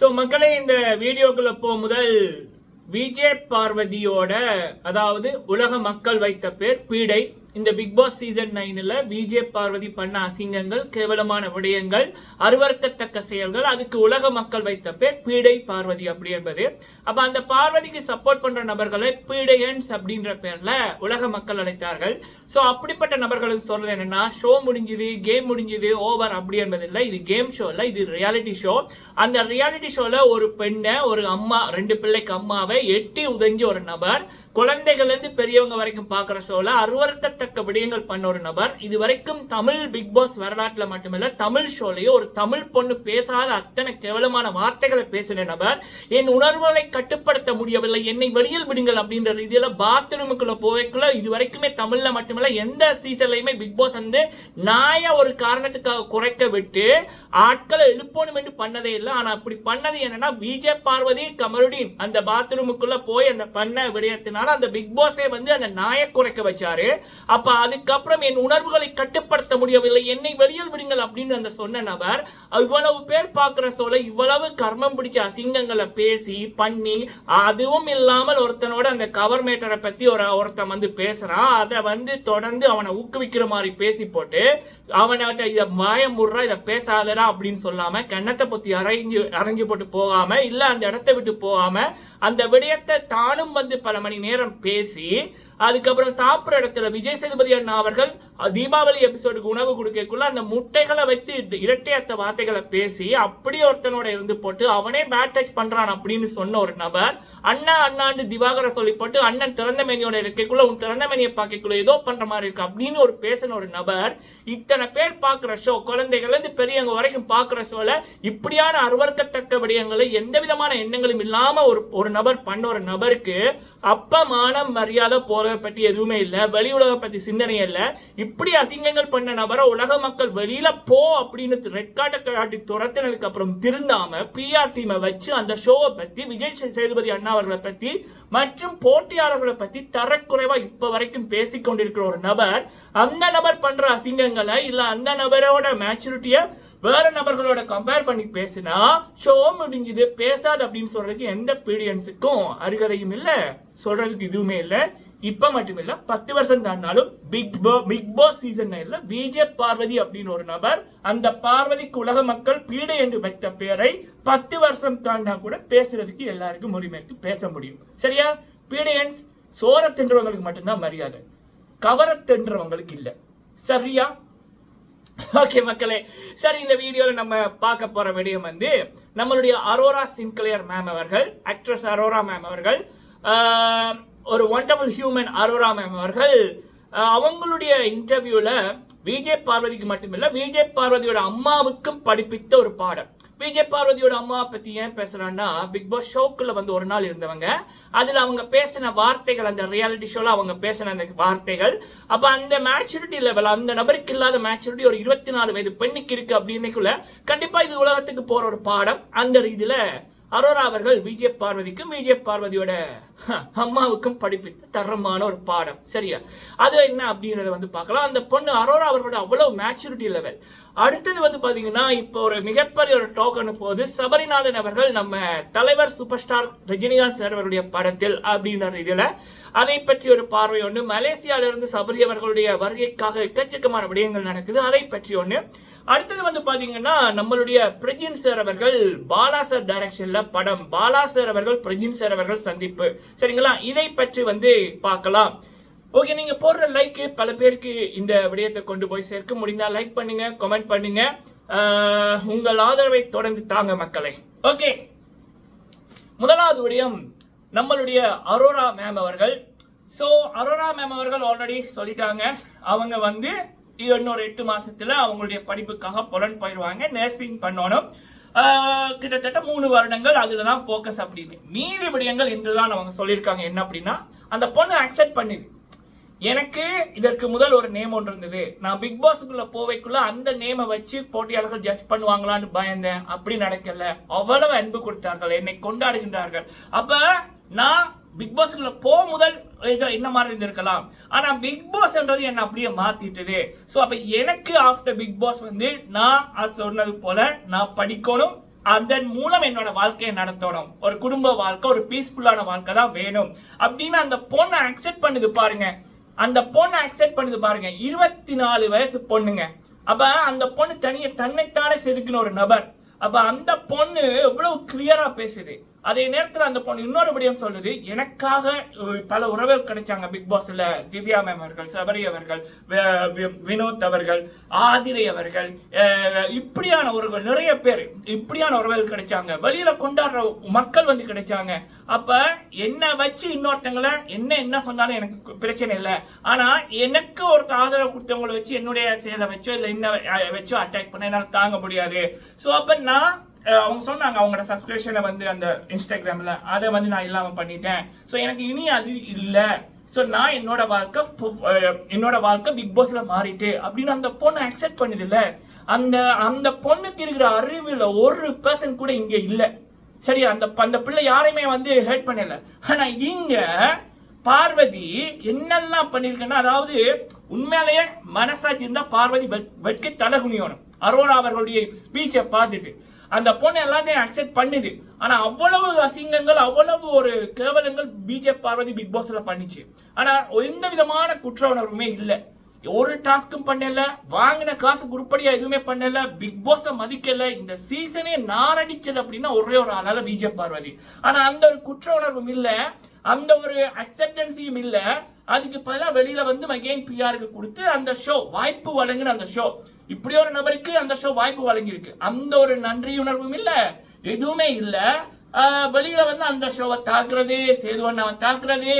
So மக்களே இந்த வீடியோக்குள்ள போ முதல் விஜய் பார்வதியோட அதாவது உலக மக்கள் வைத்த பேர் பீடை. இந்த பிக் பாஸ் சீசன் நைன்ல விஜய் பார்வதி பண்ண அசிங்கங்கள் கேவலமான விடயங்கள் அருவறுக்கத்தக்க செயல்கள் அதுக்கு உலக மக்கள் வைத்த பேர் பீடை பார்வதி அப்படி என்பது. அப்ப அந்த பார்வதிக்கு சப்போர்ட் பண்ற நபர்களை பீடையன்ஸ் அப்படின்ற பேர்ல உலக மக்கள் அழைத்தார்கள். சோ அப்படிப்பட்ட நபர்களுக்கு சொல்றது என்னன்னா ஷோ முடிஞ்சுது கேம் முடிஞ்சுது ஓவர் அப்படி என்பது இல்லை இது கேம் ஷோ இல்ல இது ரியாலிட்டி ஷோ அந்த ரியாலிட்டி ஷோல ஒரு பெண்ணை ஒரு அம்மா ரெண்டு பிள்ளைக்கு அம்மாவை எட்டி உதஞ்ச ஒரு நபர் குழந்தைகள்ல இருந்து பெரியவங்க வரைக்கும் பார்க்குற ஷோல அருவருக்கத்தக்க விடயங்கள் பண்ண ஒரு நபர். இது வரைக்கும் தமிழ் பிக் பாஸ் வரலாற்றுல மட்டுமில்ல தமிழ் ஷோலையோ ஒரு தமிழ் பொண்ணு பேசாத அத்தனை கேவலமான வார்த்தைகளை பேசின நபர். என் உணர்வுகளை கட்டுப்படுத்த முடியவில்லை. என்னை வெளியில் விடுங்கள் அப்படின்ற ரீதியில பாத்ரூமுக்குள்ள போய்க்குள்ள இது வரைக்குமே தமிழ்ல மட்டுமில்ல எந்த சீசன்லயுமே பிக் பாஸ் வந்து நாய ஒரு காரணத்துக்காக குறைக்க விட்டு ஆட்களை எழுப்பணும் என்று பண்ணதே இல்லை. ஆனா அப்படி பண்ணது என்னன்னா விஜய் பார்வதி கமருடீன் அந்த பாத்ரூமுக்குள்ள போய் அந்த பண்ண விடயத்தினால அந்த பிக் பாஸே வந்து அந்த நாயை குறைக்க வச்சாரு. அப்ப அதுக்கப்புறம் என் உணர்வுகளை கட்டுப்படுத்த முடியவில்லை. என்னை வெளியில் விடுங்கள் அப்படின்னு அந்த சொன்ன நபர் இவ்வளவு பேர் பார்க்குற சோலை இவ்வளவு கர்மம் பிடிச்ச அசிங்கங்களை பேசி பண்ணி அதுவும் இல்லாமல் ஒருத்தனோட அந்த கவர் மேட்டரை பத்தி ஒரு ஒருத்தன் வந்து பேசுறான். அதை வந்து தொடர்ந்து அவனை ஊக்குவிக்கிற மாதிரி பேசி போட்டு அவன்கிட்ட இதை வாய முடுறா இதை பேசாதடா அப்படின்னு சொல்லாம கன்னத்தை பத்தி அரைஞ்சு அரைஞ்சு போட்டு போகாம இல்ல அந்த இடத்த விட்டு போகாம அந்த விடயத்தை தானும் வந்து பல மணி நேரம் பேசி அதுக்கப்புறம் சாப்பிட்ற இடத்துல விஜய் சேதுபதி அண்ணா அவர்கள் தீபாவளி எபிசோடுக்கு உணவு கொடுக்கக்குள்ள அந்த முட்டைகளை வைத்து இரட்டையத்த வார்த்தைகளை பேசி அப்படியே ஒருத்தனோட இருந்து போட்டு அவனே பேட் டச் பண்றான் அப்படின்னு சொன்ன ஒரு நபர் அண்ணா அண்ணாண்டு திவாகர சொல்லி போட்டு அண்ணன் திறந்த மேனியோட இருக்கைக்குள்ள உன் திறந்த மேனியை பார்க்கக்குள்ள ஏதோ பண்ற மாதிரி இருக்கு அப்படின்னு ஒரு பேசின ஒரு நபர் இத்தனை பேர் பார்க்குற ஷோ குழந்தைகள்ல இருந்து பெரியவங்க வரைக்கும் பார்க்குற ஷோல இப்படியான அருவர்க்கத்தக்க விடயங்களை எந்த விதமான எண்ணங்களும் இல்லாம ஒரு ஒரு நபர் பண்ண ஒரு நபருக்கு அப்ப மானம் மரியாதை போறதை பற்றி எதுவுமே இல்ல வெளி உலகம் பத்தி சிந்தனை இல்ல இப்படி அசிங்கங்கள் பண்ண நபரை உலக மக்கள் வெளியில போ அப்படின்னு ரெட் கார்டை காட்டி துரத்தினதுக்கு அப்புறம் திருந்தாம பிஆர் டீமை வச்சு அந்த ஷோவை பத்தி விஜய் சேதுபதி அண்ணா அவர்களை பத்தி மற்றும் போட்டியாளர்களை பத்தி தரக்குறைவா இப்ப வரைக்கும் பேசி கொண்டிருக்கிற ஒரு நபர். அந்த நபர் பண்ற அசிங்கங்களை இல்ல அந்த நபரோட மேச்சுரிட்டியை வேற நபர்களோட கம்பேர் பண்ணி பேசினா ஷோ முடிஞ்சுது பேசாது அப்படின்னு சொல்றதுக்கு எந்த பீடியன்ஸுக்கும் அருகதையும் இல்ல. சொல்றதுக்கு இதுவுமே இல்லை. இப்போ மட்டும் இல்ல பத்து வருஷம் தாண்டாலும் big bo big boss season நைன்ல விஜய் பார்வதி அப்படின்னு ஒரு நபர் அந்த பார்வதிக்கு உலக மக்கள் பீடை என்று வைத்த பெயரை பத்து வருஷம் தாண்டா கூட பேசுறதுக்கு எல்லாருக்கும் உரிமைக்கு பேச முடியும். சரியா? பீடையன்ஸ் சோர தின்றவங்களுக்கு மட்டும்தான் மரியாதை. கவர தின்றவங்களுக்கு இல்லை. சரியா? ஓகே மக்களே. சரி இந்த வீடியோவில் நம்ம பார்க்க போற விடயம் வந்து நம்மளுடைய அரோரா சின்கிளியர் மேம் அவர்கள் ஆக்ட்ரஸ் அரோரா மேம் அவர்கள் ஒரு ஒண்டர்ஃபுல் ஹியூமன் அரோரா மேம் அவர்கள் அவங்களுடைய இன்டர்வியூவில் விஜய் பார்வதிக்கு மட்டுமில்லை விஜய் பார்வதியோட அம்மாவுக்கும் படிப்பித்த ஒரு பாடம். விஜய் பார்வதியோட அம்மா பற்றி ஏன் பேசுகிறான்னா பிக் பாஸ் ஷோக்குள்ள வந்து ஒரு நாள் இருந்தவங்க அதில் அவங்க பேசின வார்த்தைகள் அந்த ரியாலிட்டி ஷோவில் அவங்க பேசின அந்த வார்த்தைகள் அப்போ அந்த மேச்சுரிட்டி லெவல் அந்த நபருக்கு இல்லாத மேச்சுரிட்டி ஒரு இருபத்தி நாலு வயது பெண்ணுக்கு இருக்குது அப்படின்னைக்குள்ள கண்டிப்பாக இது உலகத்துக்கு போகிற ஒரு பாடம். அந்த ரீதியில் அரோரா அவர்கள் விஜய் பார்வதிக்கும் விஜய் பார்வதியோட அம்மாவுக்கும் படிப்பித்த தரமான ஒரு பாடம். சரியா? அது என்ன அப்படின்றத வந்து பார்க்கலாம். அந்த பொண்ணு அரோரா அவர்களோட அவ்வளவு மேச்சூரிட்டி லெவல் அடுத்தது வந்து பாத்தீங்கன்னா இப்போ ஒரு மிகப்பெரிய ஒரு டோக்கன் போது சபரிநாதன் அவர்கள் நம்ம தலைவர் சூப்பர் ஸ்டார் ரஜினிகாந்த் சார் அவருடைய படத்தில் அப்படின்ற இதுல அதை பற்றி ஒரு பார்வை ஒன்று மலேசியால இருந்து சபரி அவர்களுடைய வருகைக்காக எக்கச்சக்கமான விடயங்கள் நடக்குது. அதை பற்றி ஒன்று அடுத்தது வந்து பாத்தீங்கன்னா நம்மளுடைய பிரஜின் சார் அவர்கள் பாலா சார் டைரக்ஷன்ல படம். பாலா சார் அவர்கள் பிரஜின் சார் அவர்கள் சந்திப்பு. சரிங்களா? இதை பற்றி வந்து பார்க்கலாம். ஓகே நீங்க போடுற லைக் பல பேருக்கு இந்த விடயத்தை கொண்டு போய் சேர்க்க முடிந்தால் லைக் பண்ணுங்க கமெண்ட் பண்ணுங்க. உங்கள் ஆதரவை தொடர்ந்து தாங்க மக்களை. ஓகே முதலாவது விடயம் நம்மளுடைய அரோரா மேம் அவர்கள். ஸோ அரோரா மேம் அவர்கள் ஆல்ரெடி சொல்லிட்டாங்க. அவங்க வந்து இன்னொரு எட்டு மாசத்துல அவங்களுடைய படிப்புக்காக புலன் போயிடுவாங்க நர்சிங் பண்ணணும். கிட்டத்தட்ட மூணு வருடங்கள் அதுல தான் ஃபோக்கஸ் அப்படின்னு. மீதி விடயங்கள் இன்றுதான் அவங்க சொல்லியிருக்காங்க. என்ன அப்படின்னா அந்த பொண்ணு அக்செப்ட் பண்ணுது. எனக்கு இதற்கு முதல் ஒரு நேம் ஒன்று இருந்தது. நான் பிக் பாஸுக்குள்ள போவைக்குள்ள அந்த நேமை வச்சு போட்டியாளர்கள் ஜட்ஜ் பண்ணுவாங்களான்னு பயந்தேன். அப்படி நடக்கல. அவ்வளவு அன்பு கொடுத்தார்கள். என்னை கொண்டாடுகின்றார்கள். அப்ப நான் பிக் பாஸ்க்குள்ள போ முதல் என்ன மாதிரி இருந்திருக்கலாம். ஆனா பிக் பாஸ் என்றது என்ன அப்படியே மாத்திட்டது. ஸோ அப்ப எனக்கு ஆஃப்டர் பிக் பாஸ் வந்து நான் சொன்னது போல நான் படிக்கணும். அதன் மூலம் என்னோட வாழ்க்கையை நடத்தணும். ஒரு குடும்ப வாழ்க்கை ஒரு பீஸ்ஃபுல்லான வாழ்க்கை தான் வேணும். அப்படின்னு அந்த பொண்ணை அக்செப்ட் பண்ணுது பாருங்க. அந்த பொண்ணை அக்செப்ட் பண்ணுது பாருங்க. இருபத்தி நாலு வயசு பொண்ணுங்க. அப்ப அந்த பொண்ணு தனியை தன்னைத்தானே செதுக்கின ஒரு நபர். அப்ப அந்த பொண்ணு எவ்வளவு கிளியரா பேசுது. அதே நேரத்தில் அந்த பொண்ணு இன்னொரு விடயம் சொல்லுது எனக்காக பல உறவுகள் கிடைச்சாங்க. பிக் பாஸ்ல திவ்யா மேம் அவர்கள் சபரி அவர்கள் வினோத் அவர்கள் ஆதிரை அவர்கள் இப்படியான உறவுகள் நிறைய பேர் இப்படியான உறவுகள் கிடைச்சாங்க. வெளியில கொண்டாடுற மக்கள் வந்து கிடைச்சாங்க. அப்ப என்ன வச்சு இன்னொருத்தங்களை என்ன என்ன சொன்னாலும் எனக்கு பிரச்சனை இல்லை. ஆனா எனக்கு ஒருத்த ஆதரவு கொடுத்தவங்களை வச்சு என்னுடைய சேதை வச்சோ இல்லை என்ன வச்சோ அட்டாக் பண்ண என்னால் தாங்க முடியாது. ஸோ அப்ப நான் அவங்க சொன்னாங்க அவங்களோட சப்ஸ்கிரிப்ஷனை வந்து அந்த இன்ஸ்டாகிராம்ல அதை வந்து நான் இல்லாம பண்ணிட்டேன். ஸோ எனக்கு இனி அது இல்லை. ஸோ நான் என்னோட வாழ்க்கை என்னோட வாழ்க்கை பிக் பாஸ்ல மாறிட்டு அப்படின்னு அந்த பொண்ணு அக்செப்ட் பண்ணுது இல்ல அந்த அந்த பொண்ணுக்கு இருக்கிற அறிவுல ஒரு பர்சன் கூட இங்க இல்ல. சரி அந்த அந்த பிள்ளை யாரையுமே வந்து ஹேட் பண்ணல. ஆனா இங்க பார்வதி என்னெல்லாம் பண்ணிருக்குன்னா அதாவது உண்மையிலேயே மனசாட்சி இருந்தா பார்வதி வெட்- வெட்கி தலகுனியோணும் அரோரா அவர்களுடைய ஸ்பீச்சை பார்த்துட்டு. அந்த பொண்ணு எல்லாத்தையும் அக்செப்ட் பண்ணுது. ஆனா அவ்வளவு அசிங்கங்கள் அவ்வளவு ஒரு கேவலங்கள் பிஜே பார்வதி பிக் பாஸ்ல பண்ணிச்சு. ஆனா எந்த விதமான குற்ற உணர்வுமே இல்லை. ஒரு டாஸ்க்கும் பண்ணல வாங்கின காசு உருப்படியா எதுவுமே பண்ணல பிக் பாஸ மதிக்கல இந்த சீசனே நாரடிச்சது அப்படின்னா ஒரே ஒரு ஆளால பிஜேபி பார்வதி. ஆனா அந்த ஒரு குற்ற உணர்வும் இல்ல அந்த ஒரு அக்செப்டன்சியும் இல்ல. அதுக்கு பதிலாக வெளியில வந்து மகேன் பிஆருக்கு கொடுத்து அந்த ஷோ வாய்ப்பு வழங்குன அந்த ஷோ இப்படி ஒரு நபருக்கு அந்த ஷோ வாய்ப்பு வழங்கியிருக்கு. அந்த ஒரு நன்றியுணர்வும் இல்ல எதுவுமே இல்லை. வெளியில வந்து அந்த ஷோவை தாக்குறது சேது அண்ணாவை தாக்குறது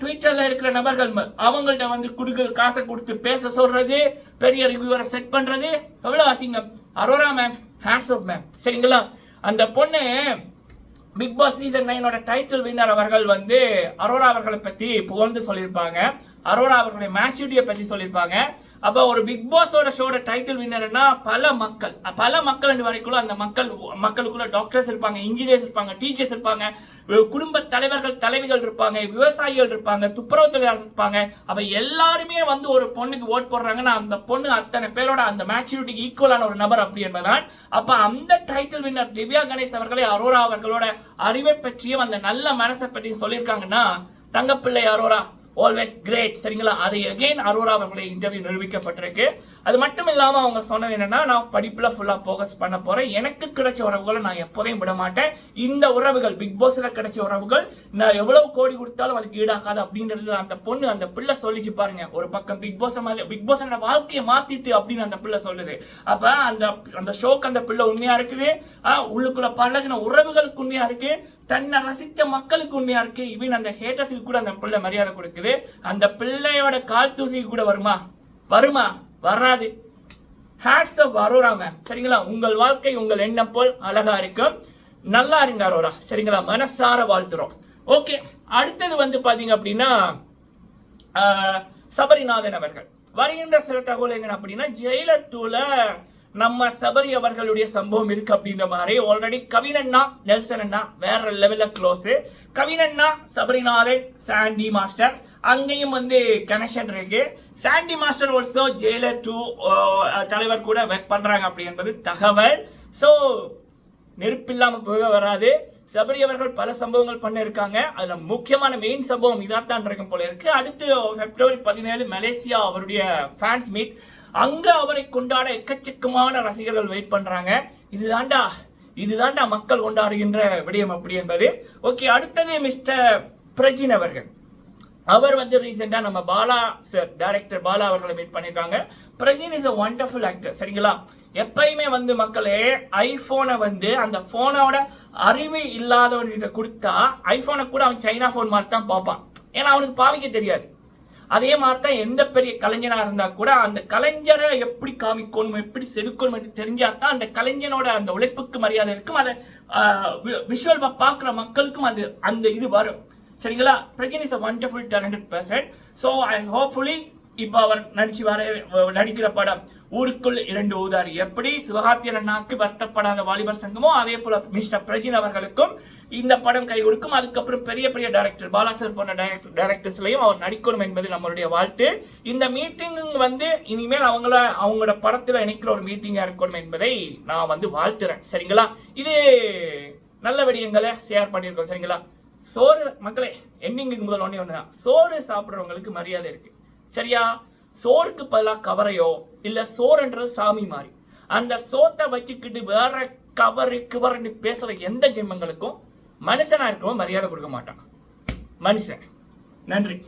ட்விட்டர்ல இருக்கிற நபர்கள் அவங்கள்ட்ட வந்து குடுக்க காசை கொடுத்து பேச சொல்றது பெரிய ரிவ்யூவரை செட் பண்றது எவ்வளவு அசிங்கம். Aurora ma'am hands off ma'am சரிங்களா? அந்த பொண்ணு பிக் பாஸ் சீசன் நைனோட டைட்டில் வின்னர் அவர்கள் வந்து அரோரா அவர்களை பத்தி புகழ்ந்து சொல்லியிருப்பாங்க. அரோரா அவர்களுடைய மேட்சுடியை பத்தி சொல்லியிருப்பாங்க. அப்ப ஒரு பிக் பாஸோட ஷோட டைட்டில் வின்னர்னா பல மக்கள். பல மக்கள் என்று வரைக்குள்ள அந்த மக்கள் மக்களுக்குள்ள டாக்டர்ஸ் இருப்பாங்க இன்ஜினியர்ஸ் இருப்பாங்க டீச்சர்ஸ் இருப்பாங்க குடும்ப தலைவர்கள் தலைவிகள் இருப்பாங்க விவசாயிகள் இருப்பாங்க துப்புரவு தொழிலாளர் இருப்பாங்க. அப்ப எல்லாருமே வந்து ஒரு பொண்ணுக்கு ஓட் போடுறாங்கன்னா அந்த பொண்ணு அத்தனை பேரோட அந்த மேச்சூரிட்டிக்கு ஈக்குவலான ஒரு நபர் அப்படி என்பதுதான். அப்ப அந்த டைட்டில் வின்னர் திவ்யா கணேஷ் அவர்களை அரோரா அவர்களோட அறிவை பற்றியும் அந்த நல்ல மனசை பற்றியும் சொல்லியிருக்காங்கன்னா தங்கப்பிள்ளை அரோரா ஆல்வேஸ் கிரேட் சரிங்களா? அது அகைன் அரோரா அவர்களுடைய இன்டர்வியூ நிரூபிக்கப்பட்டிருக்கு. அது மட்டும் இல்லாமல் அவங்க சொன்னது என்னன்னா நான் படிப்பில் ஃபுல்லாக ஃபோக்கஸ் பண்ண போகிறேன் எனக்கு கிடைச்ச உறவுகளை நான் எப்போதையும் விட மாட்டேன். இந்த உறவுகள் பிக் பாஸில் கிடைச்ச உறவுகள் நான் எவ்வளவு கோடி கொடுத்தாலும் அதுக்கு ஈடாகாது அப்படின்றது அந்த பொண்ணு அந்த பிள்ளை சொல்லிச்சு பாருங்க. ஒரு பக்கம் பிக் பாஸ் பிக் பாஸ் வாழ்க்கையை மாத்திட்டு அப்படின்னு அந்த பிள்ளை சொல்லுது. அப்போ அந்த அந்த ஷோக்கு அந்த பிள்ளை உண்மையாக இருக்குது? உள்ளுக்குள்ள பழகின உறவுகளுக்கு உண்மையாக இருக்குது தன்னை ரசித்த மக்களுக்கு உண்மையா இருக்கு இவன் அந்த ஹேட்டர்ஸுக்கு கூட அந்த பிள்ளை மரியாதை கொடுக்குது. அந்த பிள்ளையோட கால் தூசிக்கு கூட வருமா? வருமா? வராது. ஹேட்ஸ் ஆஃப் அரோரா சரிங்களா? உங்கள் வாழ்க்கை உங்கள் எண்ணம் போல் அழகா இருக்கும். நல்லா இருங்க அரோரா சரிங்களா? மனசார வாழ்த்துறோம். ஓகே அடுத்தது வந்து பாத்தீங்க அப்படின்னா ஆஹ், சபரிநாதன் அவர்கள். வருகின்ற சில தகவல் என்ன அப்படின்னா ஜெயிலர் டூல நம்ம சபரி அவர்களுடைய சம்பவம் இருக்கு அப்படின்ற மாதிரி ஆல்ரெடி கவினண்ணா நெல்சன் அண்ணா வேற லெவல்ல க்ளோஸ் கவினண்ணா சபரிநாதன் சாண்டி மாஸ்டர். அங்கேயும் வந்து கனெக்ஷன் இருக்கு. Sandy master also Jailer two தலைவர் கூட ஒர்க் பண்றாங்க அப்படி என்பது தகவல். ஸோ நெருப்பில்லாம போக வராது. சபரி அவர்கள் பல சம்பவங்கள் பண்ணிருக்காங்க. அதுல முக்கியமான மெயின் சம்பவம் இதாத்தான் இருக்கும் போல இருக்கு. அடுத்து பிப்ரவரி பதினேழு மலேசியா அவருடைய ஃபேன்ஸ் மீட் அங்க அவரை கொண்டாட எக்கச்சக்கமான ரசிகர்கள் வெயிட் பண்றாங்க. இதுதான்டா இதுதான்டா மக்கள் கொண்டாடுகின்ற விடயம் அப்படி என்பது. ஓகே அடுத்தது மிஸ்டர் பிரஜின் அவர்கள். அவர் வந்து ரீசெண்டா நம்ம பாலா சார் டைரக்டர் பாலா அவர்களை மீட் பண்ணிருக்காங்க Prajin is a wonderful actor சரிங்களா? எப்பயுமே வந்து மக்களே ஐபோனை வந்து அந்த போனோட அறிவு இல்லாதவன்கிட்ட கொடுத்தா ஐபோனை கூட அவன் சைனா போன் மாதிரி தான் பார்ப்பான். ஏன்னா அவனுக்கு பாவிக்க தெரியாது. அதே மாதிரி தான் எந்த பெரிய கலைஞனாக இருந்தால் கூட அந்த கலைஞரை எப்படி காமிக்கணும் எப்படி செதுக்கணும் தெரிஞ்சால் தான் அந்த கலைஞனோட அந்த உழைப்புக்கு மரியாதை இருக்கும். அதை விஷுவல் பார்க்குற மக்களுக்கும் அது அந்த இது வரும். சரிங்களா? Prajan is a wonderful talented person so I hopefully இப்போ அவர் நடிச்சு வர நடிக்கிற படம் ஊருக்குள் இரண்டு ஊதாரி. எப்படி? சிவகார்த்தியன் அண்ணாக்கு வருத்தப்படாத வாலிபர் சங்கமோ அதே போல மிஸ்டர் பிரஜின் அவர்களுக்கும் இந்த படம் கை கொடுக்கும். அதுக்கப்புறம் பெரிய பெரிய டைரக்டர் பாலாசர் போன்ற டைரக்டர் டைரக்டர்ஸ்லையும் அவர் நடிக்கணும் என்பது நம்மளுடைய வாழ்த்து. இந்த மீட்டிங் வந்து இனிமேல் அவங்கள அவங்களோட படத்தில் இணைக்கிற ஒரு மீட்டிங்காக இருக்கணும் என்பதை நான் வந்து வாழ்த்துறேன். சரிங்களா? இது நல்ல விடயங்களை ஷேர் பண்ணியிருக்கோம் சரிங்களா? சோறு மக்களே எண்ணிங்கு முதல் ஒன்று தான் சோறு சாப்பிட்றவங்களுக்கு மரியாதை இருக்கு. சரியா? சோறுக்கு பதிலாக கவரையோ இல்லை சோறுன்றது சாமி மாதிரி. அந்த சோத்தை வச்சுக்கிட்டு வேற கவரு கிவர்னு பேசுற எந்த ஜென்மங்களுக்கும் மனுஷனாக இருக்கவும் மரியாதை கொடுக்க மாட்டான். மனுஷன். நன்றி.